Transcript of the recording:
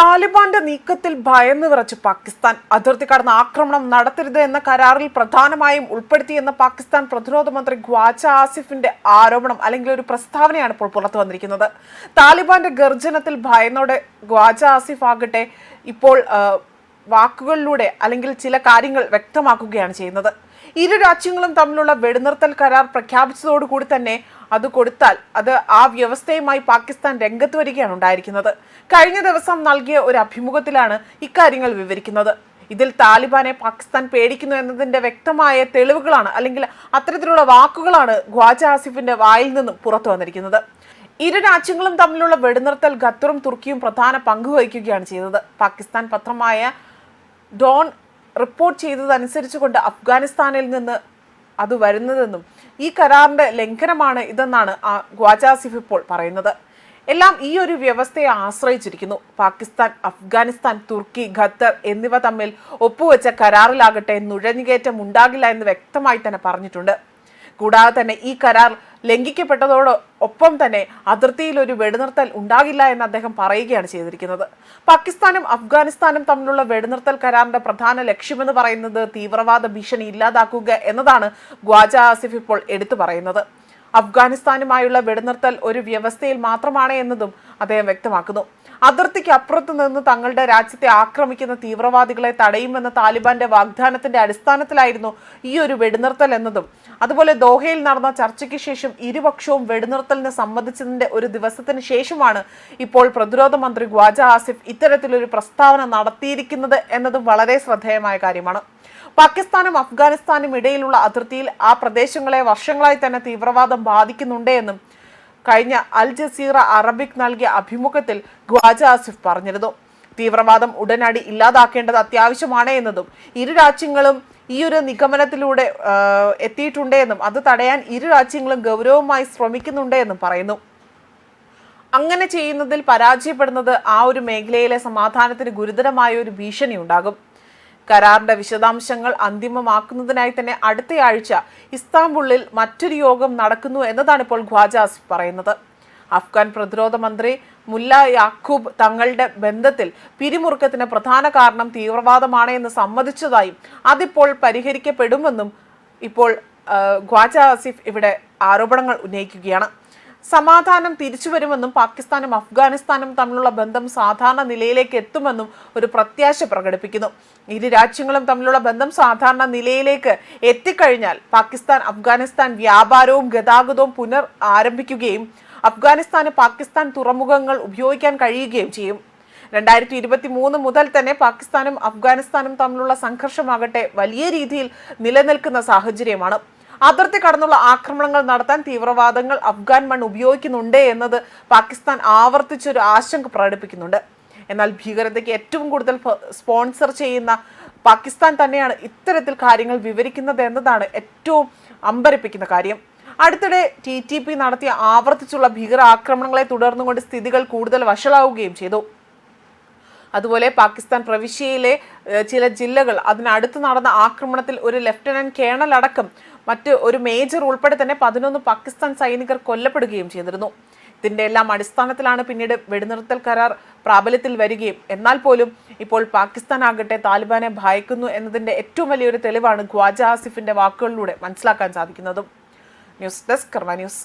താലിബാന്റെ നീക്കത്തിൽ ഭയന്ന് വിറച്ച് പാകിസ്ഥാൻ. അതിർത്തി കടന്ന് ആക്രമണം നടത്തരുത് എന്ന കരാറിൽ പ്രധാനമായും ഉൾപ്പെടുത്തിയെന്ന പാകിസ്ഥാൻ പ്രതിരോധ മന്ത്രി ഖ്വാജ ആസിഫിന്റെ ആരോപണം അല്ലെങ്കിൽ ഒരു പ്രസ്താവനയാണ് ഇപ്പോൾ പുറത്തു വന്നിരിക്കുന്നത്. താലിബാന്റെ ഗർജനത്തിൽ ഭയന്നോടെ ഖ്വാജ ആസിഫ് ആകട്ടെ ഇപ്പോൾ വാക്കുകളിലൂടെ അല്ലെങ്കിൽ ചില കാര്യങ്ങൾ വ്യക്തമാക്കുകയാണ് ചെയ്യുന്നത്. ഇരു രാജ്യങ്ങളും തമ്മിലുള്ള വെടിനിർത്തൽ കരാർ പ്രഖ്യാപിച്ചതോടുകൂടി തന്നെ അത് കൊടുത്താൽ അത് ആ വ്യവസ്ഥയുമായി പാകിസ്ഥാൻ രംഗത്ത് വരികയാണ് ഉണ്ടായിരിക്കുന്നത്. കഴിഞ്ഞ ദിവസം നൽകിയ ഒരു അഭിമുഖത്തിലാണ് ഇക്കാര്യങ്ങൾ വിവരിക്കുന്നത്. ഇതിൽ താലിബാനെ പാകിസ്ഥാൻ പേടിക്കുന്നു എന്നതിന്റെ വ്യക്തമായ തെളിവുകളാണ് അല്ലെങ്കിൽ അത്തരത്തിലുള്ള വാക്കുകളാണ് ഖ്വാജ ആസിഫിന്റെ വായിൽ നിന്നും പുറത്തു വന്നിരിക്കുന്നത്. ഇരു രാജ്യങ്ങളും തമ്മിലുള്ള വെടിനിർത്തൽ ഖത്തറും തുർക്കിയും പ്രധാന പങ്ക് വഹിക്കുകയാണ് ചെയ്തത്. പാകിസ്ഥാൻ പത്രമായ ഡോൺ റിപ്പോർട്ട് ചെയ്തതനുസരിച്ച് കൊണ്ട് അഫ്ഗാനിസ്ഥാനിൽ നിന്ന് അത് വരുന്നതെന്നും ഈ കരാറിന്റെ ലംഘനമാണ് ഇതെന്നാണ് ഗ്വാജാസിഫ് ഇപ്പോൾ പറയുന്നത്. എല്ലാം ഈ ഒരു വ്യവസ്ഥയെ ആശ്രയിച്ചിരിക്കുന്നു. പാകിസ്ഥാൻ അഫ്ഗാനിസ്ഥാൻ തുർക്കി ഖത്തർ എന്നിവ തമ്മിൽ ഒപ്പുവെച്ച കരാറിലാകട്ടെ നുഴഞ്ഞുകയറ്റം ഉണ്ടാകില്ല എന്ന് വ്യക്തമായി തന്നെ പറഞ്ഞിട്ടുണ്ട്. കൂടാതെ തന്നെ ഈ കരാർ ലംഘിക്കപ്പെട്ടതോട് ഒപ്പം തന്നെ അതിർത്തിയിൽ ഒരു വെടിനിർത്തൽ ഉണ്ടാകില്ല എന്ന് അദ്ദേഹം പറയുകയാണ് ചെയ്തിരിക്കുന്നത്. പാകിസ്ഥാനും അഫ്ഗാനിസ്ഥാനും തമ്മിലുള്ള വെടിനിർത്തൽ കരാറിന്റെ പ്രധാന ലക്ഷ്യമെന്ന് പറയുന്നത് തീവ്രവാദ ഭീഷണി ഇല്ലാതാക്കുക എന്നതാണ് ഗ്വാജ ആസിഫ് ഇപ്പോൾ എടുത്തു പറയുന്നത്. അഫ്ഗാനിസ്ഥാനുമായുള്ള വെടിനിർത്തൽ ഒരു വ്യവസ്ഥയിൽ മാത്രമാണ് എന്നതും അദ്ദേഹം വ്യക്തമാക്കുന്നു. അതിർത്തിക്ക് അപ്പുറത്തു നിന്ന് തങ്ങളുടെ രാജ്യത്തെ ആക്രമിക്കുന്ന തീവ്രവാദികളെ തടയുമെന്ന താലിബാന്റെ വാഗ്ദാനത്തിന്റെ അടിസ്ഥാനത്തിലായിരുന്നു ഈ ഒരു വെടിനിർത്തൽ എന്നതും. അതുപോലെ ദോഹയിൽ നടന്ന ചർച്ചയ്ക്ക് ശേഷം ഇരുപക്ഷവും വെടിനിർത്തലിന് സംബന്ധിച്ചതിന്റെ ഒരു ദിവസത്തിന് ശേഷമാണ് ഇപ്പോൾ പ്രതിരോധ മന്ത്രി ഖ്വാജ ആസിഫ് ഇത്തരത്തിലൊരു പ്രസ്താവന നടത്തിയിരിക്കുന്നത് എന്നതും വളരെ ശ്രദ്ധേയമായ കാര്യമാണ്. പാകിസ്ഥാനും അഫ്ഗാനിസ്ഥാനും ഇടയിലുള്ള അതിർത്തിയിൽ ആ പ്രദേശങ്ങളെ വർഷങ്ങളായി തന്നെ തീവ്രവാദം ബാധിക്കുന്നുണ്ട് എന്നും കഴിഞ്ഞ അൽ ജസീറ അറബിക് നൽകിയ അഭിമുഖത്തിൽ ഖ്വാജ ആസിഫ് പറഞ്ഞിരുന്നു. തീവ്രവാദം ഉടനടി ഇല്ലാതാക്കേണ്ടത് അത്യാവശ്യമാണ് എന്നതും ഇരു രാജ്യങ്ങളും ഈ ഒരു നിഗമനത്തിലൂടെ എത്തിയിട്ടുണ്ട് എന്നും അത് തടയാൻ ഇരു രാജ്യങ്ങളും ഗൗരവമായി ശ്രമിക്കുന്നുണ്ട് എന്നും പറയുന്നു. അങ്ങനെ ചെയ്യുന്നതിൽ പരാജയപ്പെടുന്നത് ആ ഒരു മേഖലയിലെ സമാധാനത്തിന് ഗുരുതരമായ ഒരു ഭീഷണി ഉണ്ടാകും കരാറിന്റെ വിശദാംശങ്ങൾ അന്തിമമാക്കുന്നതിനായി തന്നെ അടുത്തയാഴ്ച ഇസ്താംബുളിൽ മറ്റൊരു യോഗം നടക്കുന്നു എന്നതാണ് ഇപ്പോൾ ഖ്വാജാസ് പറയുന്നത്. അഫ്ഗാൻ പ്രതിരോധ മന്ത്രി മുല്ല യാക്കൂബ് തങ്ങളുടെ ബന്ധത്തിൽ പിരിമുറുക്കത്തിന് പ്രധാന കാരണം തീവ്രവാദമാണ് എന്ന് സമ്മതിച്ചതായും അതിപ്പോൾ പരിഹരിക്കപ്പെടുമെന്നും ഇപ്പോൾ ഖ്വാജ ആസിഫ് ഇവിടെ ആരോപണങ്ങൾ ഉന്നയിക്കുകയാണ്. സമാധാനം തിരിച്ചുവരുമെന്നും പാകിസ്ഥാനും അഫ്ഗാനിസ്ഥാനും തമ്മിലുള്ള ബന്ധം സാധാരണ നിലയിലേക്ക് എത്തുമെന്നും ഒരു പ്രത്യാശ പ്രകടിപ്പിക്കുന്നു. ഇരു രാജ്യങ്ങളും തമ്മിലുള്ള ബന്ധം സാധാരണ നിലയിലേക്ക് എത്തിക്കഴിഞ്ഞാൽ പാകിസ്ഥാൻ അഫ്ഗാനിസ്ഥാൻ വ്യാപാരവും ഗതാഗതവും പുനർ ആരംഭിക്കുകയും അഫ്ഗാനിസ്ഥാന് പാകിസ്ഥാൻ തുറമുഖങ്ങൾ ഉപയോഗിക്കാൻ കഴിയുകയും ചെയ്യും. രണ്ടായിരത്തി ഇരുപത്തി മൂന്ന് മുതൽ തന്നെ പാകിസ്ഥാനും അഫ്ഗാനിസ്ഥാനും തമ്മിലുള്ള സംഘർഷമാകട്ടെ വലിയ രീതിയിൽ നിലനിൽക്കുന്ന സാഹചര്യമാണ്. അതിർത്തി കടന്നുള്ള ആക്രമണങ്ങൾ നടത്താൻ തീവ്രവാദങ്ങൾ അഫ്ഗാൻ മണ്ണ് ഉപയോഗിക്കുന്നുണ്ടേ എന്നത് പാകിസ്ഥാൻ ആവർത്തിച്ചൊരു ആശങ്ക പ്രകടിപ്പിക്കുന്നുണ്ട്. എന്നാൽ ഭീകരതയ്ക്ക് ഏറ്റവും കൂടുതൽ സ്പോൺസർ ചെയ്യുന്ന പാകിസ്ഥാൻ തന്നെയാണ് ഇത്തരത്തിൽ കാര്യങ്ങൾ വിവരിക്കുന്നത് എന്നതാണ് ഏറ്റവും അമ്പരപ്പിക്കുന്ന കാര്യം. അടുത്തിടെ ടി ടി പി നടത്തിയ ആവർത്തിച്ചുള്ള ഭീകര ആക്രമണങ്ങളെ തുടർന്നുകൊണ്ട് സ്ഥിതികൾ കൂടുതൽ വഷളാവുകയും ചെയ്തു. അതുപോലെ പാകിസ്ഥാൻ പ്രവിശ്യയിലെ ചില ജില്ലകൾ അതിനടുത്ത് നടന്ന ആക്രമണത്തിൽ ഒരു ലഫ്റ്റനന്റ് കേണൽ അടക്കം മറ്റ് ഒരു മേജർ ഉൾപ്പെടെ തന്നെ പതിനൊന്ന് പാകിസ്ഥാൻ സൈനികർ കൊല്ലപ്പെടുകയും ചെയ്തിരുന്നു. ഇതിന്റെ എല്ലാം അടിസ്ഥാനത്തിലാണ് പിന്നീട് വെടിനിർത്തൽ കരാർ പ്രാബല്യത്തിൽ വരികയും. എന്നാൽ പോലും ഇപ്പോൾ പാകിസ്ഥാൻ ആകട്ടെ താലിബാനെ ഭയക്കുന്നു എന്നതിന്റെ ഏറ്റവും വലിയൊരു തെളിവാണ് ഖ്വാജ ആസിഫിന്റെ വാക്കുകളിലൂടെ മനസ്സിലാക്കാൻ സാധിക്കുന്നതും. News desk Karma news.